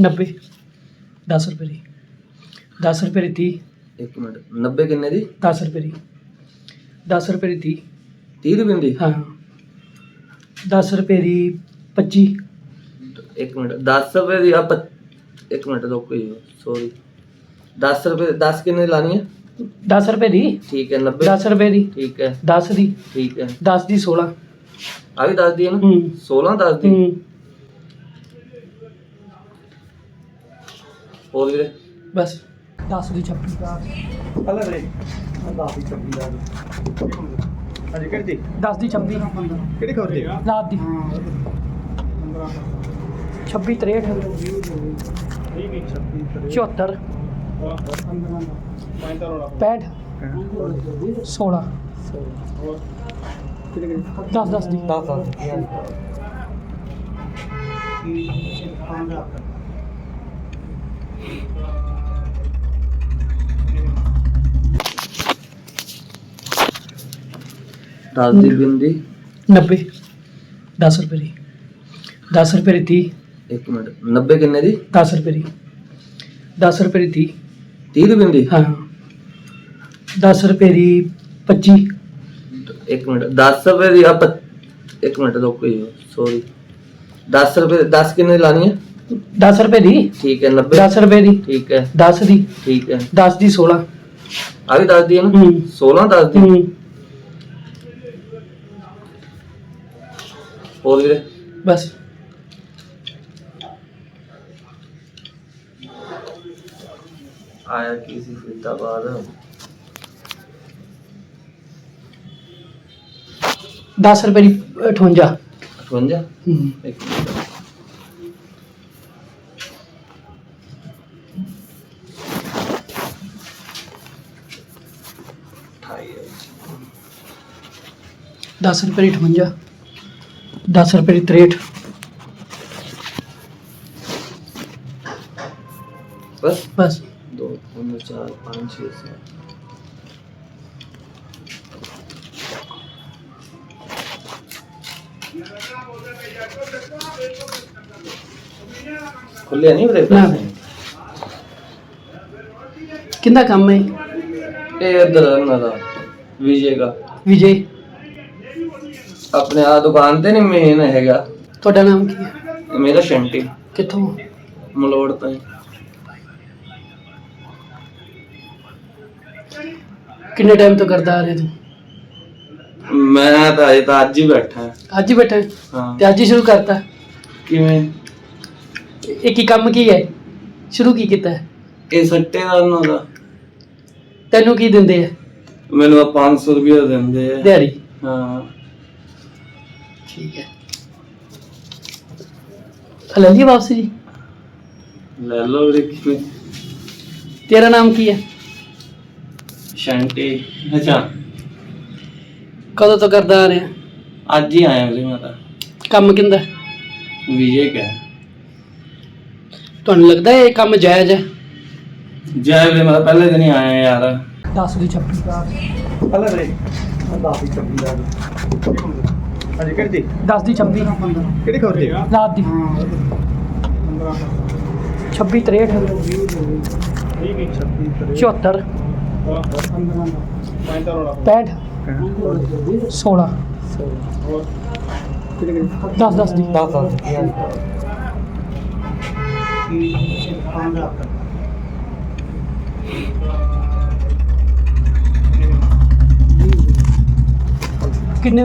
90 10 ਰੁਪਏ ਦੀ। 10 ਰੁਪਏ ਦੀ 30 ਇੱਕ ਮਿੰਟ। 90 ਕਿੰਨੇ ਦੀ? 10 ਰੁਪਏ ਦੀ। 10 ਰੁਪਏ ਦੀ 30 ਰੁਪਏ ਦੀ? 30 ਹਾਂ। 10 ਰੁਪਏ ਦੀ 25 ਇੱਕ ਮਿੰਟ। 10 ਰੁਪਏ ਦੀ ਆ ਪੱਚ- ਇੱਕ ਮਿੰਟ ਰੁਕੋ ਜੀ। ਸੌਰੀ 10 ਰੁਪਏ 10 ਕਿੰਨੇ ਲਾਣੀ ਹੈ? 10 ਰੁਪਏ ਦੀ। ਠੀਕ ਹੈ 90 10 ਰੁਪਏ ਦੀ। ਠੀਕ ਹੈ। 10 ਦੀ। ਠੀਕ ਹੈ। 10 ਦੀ 16 ਆ ਵੀ 10 ਦੀ ਹੈ ਨਾ? ਹੂੰ। 16 10 ਦੀ? ਹੋਰ ਵੀਰੇ? ਬਸ 10 ਦੀ 26 ਦਾ। ਹਲਾ ਰੇ 10 ਦੀ 26 ਦਾ। ਹਾਂਜੀ ਕਿਹੜੀ ਦੀ 10 ਦੀ 26 ਕਿਹੜੀ ਖਬਰ ਦੀ? ਰਾਤ ਦੀ। 26 63 74 65 16 10 10 ਦੀ। 10 10 10 ਦੀ ਬਿੰਦੀ। 90 10 ਰੁਪਏ ਦੀ। 10 ਰੁਪਏ ਦੀ 30 ਇੱਕ ਮਿੰਟ। 90 ਕਿੰਨੇ ਦੀ? 10 ਰੁਪਏ ਦੀ। 10 ਰੁਪਏ ਦੀ 30 ਰੁਪਏ ਦੀ 30 ਹਾਂ। 10 ਰੁਪਏ ਦੀ 25 ਇੱਕ ਮਿੰਟ। 10 ਰੁਪਏ ਦੀ ਆ ਪੱਚ- ਇੱਕ ਮਿੰਟ ਰੁਕੋ ਜੀ ਸੌਰੀ 10 ਰੁਪਏ 10 ਕਿੰਨੇ ਲਾਣੀ ਹੈ? 10 ਰੁਪਏ ਦੀ? ਠੀਕ ਹੈ 90 10 ਰੁਪਏ ਦੀ। ਠੀਕ ਹੈ। 10 ਦੀ। ਠੀਕ ਹੈ। 10 ਦੀ 16 ਆ ਵੀ 10 ਦੀ ਹੈ ਨਾ? ਹੂੰ। 16 10 ਦੀ। ਹੋਰ ਵੀਰੇ ਬਸ ਆਇਆ ਕੀ ਸੀ ਫਰੀਦਾਬਾਦ 10 ਰੁਪਏ ਦੀ 58 58 ਹੂੰ ਇੱਕ ਮਿੰਟ ਅਠਾਈ ਹੈ। 10 ਰੁਪਏ ਦੀ 58 10 ਰੁਪਏ ਦੀ 63 ਬਸ। ਬਸ। 2 3 4 5 6 7 ਖੁੱਲੇ ਨਹੀਂ ਵੀਰੇ ਨਾ। ਪੈਸੇ? ਕਿੰਦਾ ਕੰਮ ਹੈ? ਇਹ ਇੱਧਰ ਉਹਨਾਂ ਦਾ ਵਿਜੇ ਦਾ। ਵਿਜੇ। ਆਪਣੇ ਆ ਦੁਕਾਨ ਤੇ ਨਹੀਂ ਮੇਨ ਹੈਗਾ। ਤੁਹਾਡਾ ਨਾਮ ਕੀ ਹੈ? ਮੇਰਾ ਸ਼ੰਟੀ। ਕਿੱਥੋਂ? ਮਲੋੜ ਤੋਂ ਹੀ। ਕਿੰਨੇ ਟਾਈਮ ਤੋਂ ਕਰਦਾ ਆ ਰਿਹਾ ਤੂੰ? ਮੈਂ ਤਾਂ ਅਜੇ ਤਾਂ ਅੱਜ ਹੀ ਬੈਠਾ। ਅੱਜ ਹੀ ਬੈਠਾ? ਹੈ? ਹਾਂ ਤੇ ਅੱਜ ਹੀ ਸ਼ੁਰੂ ਕਰਤਾ? ਕਿਵੇਂ? ਇਹ ਕੀ ਕੰਮ ਕੀ ਹੈ? ਸ਼ੁਰੂ ਕੀ ਕੀਤਾ ਹੈ? ਇਹ ਸੱਟੇ ਦਾ ਉਹਨਾਂ ਦਾ। ਤੈਨੂੰ ਕੀ ਦਿੰਦੇ ਆ? ਮੈਨੂੰ ਆ 500 ਰੁਪਏ ਦਿੰਦੇ ਆ। ਦਿਹਾੜੀ? ਹਾਂ। ਠੀਕ ਹੈ। ਲੈ ਲਈ ਵਾਪਸ ਜੀ। ਲੈ ਲਓ ਵੀਰੇ ਕਿਵੇਂ ਤੇਰਾ ਨਾਮ ਕੀ ਹੈ? ਸ਼ੰਟੀ। ਅੱਛਾ। ਕਦੋਂ ਤੋਂ ਕਰਦਾ ਆ ਰਿਹਾ? ਅੱਜ ਹੀ ਆਇਆ ਵੀਰੇ ਮੈਂ ਤਾਂ। ਕੰਮ ਕਿੰਦਾ? ਵਿਜੇ ਕਾ। ਤੁਹਾਨੂੰ ਲੱਗਦਾ ਇਹ ਕੰਮ ਜਾਇਜ਼ ਹੈ? ਜੈ ਵੀਰੇ ਮੈਂ ਤਾਂ ਪਹਿਲੇ ਦਿਨ ਹੀ ਆਇਆ ਯਾਰ। 10 ਦੀ 26 ਦਾ। ਹਲਾ ਰੇ 10 ਦੀ 26 ਦਾ। ਹਾਂਜੀ ਕਿਹੜੀ ਦੀ 10 ਦੀ 26 ਕਿਹੜੀ ਖਬਰ ਦੀ? ਰਾਤ ਦੀ। 26 63 74 65 16 10 10 ਦੀ। 10 10 ਕਿੰਨੇ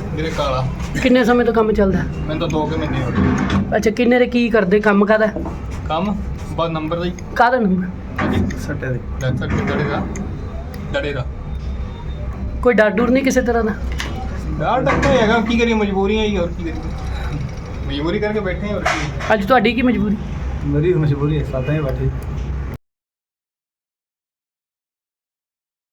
ਮੇਰੇ ਕਾਲਾ। ਕਿੰਨੇ ਸਮੇਂ ਤੋਂ ਕੰਮ ਚੱਲਦਾ? ਮੈਨੂੰ ਤਾਂ 2 ਮਹੀਨੇ ਹੋ ਗਏ। ਅੱਛਾ ਕਿੰਨੇ ਦੇ ਕੀ ਕਰਦੇ? ਕੰਮ ਕਾਦਾ ਕੰਮ? ਬਸ ਨੰਬਰ ਦਾ ਹੀ। ਕਾਦਾ ਨੰਬਰ? ਹਾਂਜੀ। ਸੱਟੇ ਦੇ ਡਾਕਟਰ ਕਿ ਡੜੇ ਦਾ। ਡੜੇ ਦਾ। ਕੋਈ ਡਾਡੂਰ ਨਹੀਂ ਕਿਸੇ ਤਰ੍ਹਾਂ ਦਾ? ਡਰ ਡੱਕਾ ਹੈਗਾ। ਕੀ ਕਰੀਏ ਮਜਬੂਰੀਆਂ ਹੀ ਹੋਰ ਕੀ ਕਰੀਏ। ਮਜਬੂਰੀ ਕਰਕੇ ਬੈਠੇ ਹੋਰ ਕੀ। ਅੱਜ ਤੁਹਾਡੀ ਕੀ ਮਜਬੂਰੀ? ਮੇਰੀ ਮਜਬੂਰੀ ਹੈ ਸਾਥਾਂ ਹੀ ਬੈਠੇ